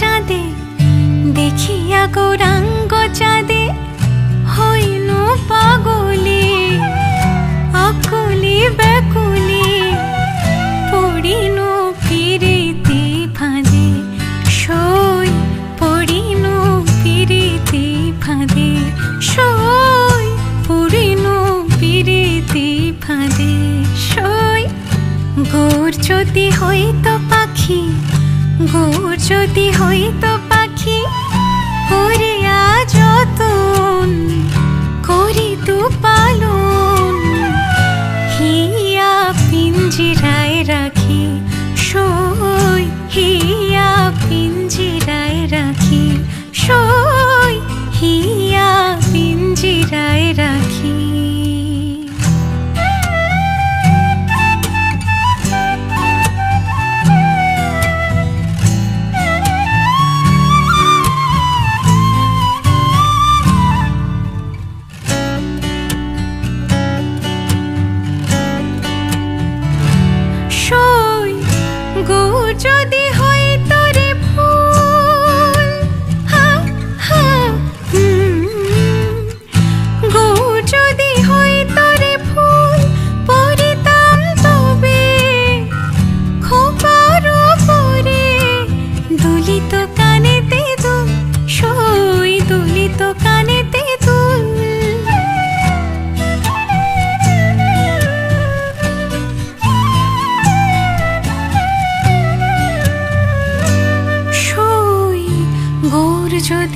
চাঁদে, দেখিয়া গৌরাঙ্গ চাঁদে হইল পাগলি, অকলি ব্যাকুলি, পড়িন ফিরিতে ফাঁদে, সই পড়িন ফিরিতে ফাঁদে, সই পড়িন ফিরিতে ফাঁদে, সই গোর যদি হইতো পাখি গোর যদি হইত পাখি করিয়া যতন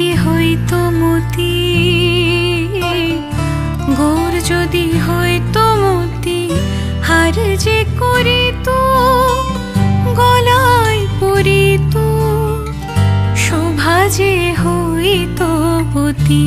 যদি হইতো মতি, গৌর যদি হইত মতি, হার যে করিত, গলায় পরিত, শোভা যে হইত বতী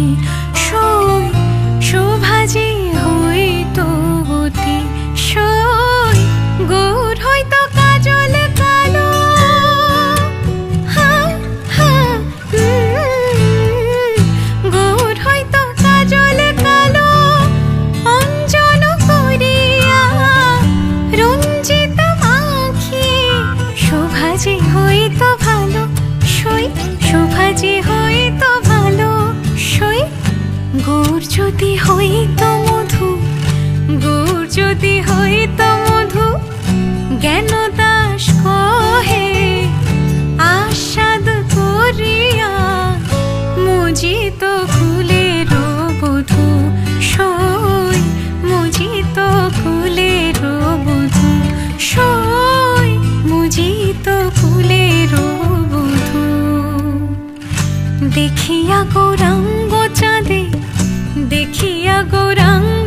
শোভা যে হইতো ভালো সই গৌর যদি হইতো মধু গৌর যদি হইতো মধু, জ্ঞান দাস কহে আস্বাদ করিয়া মুজিত দেখিয়া গৌরাঙ্গ চাঁদে দেখিয়া গৌরাঙ্গ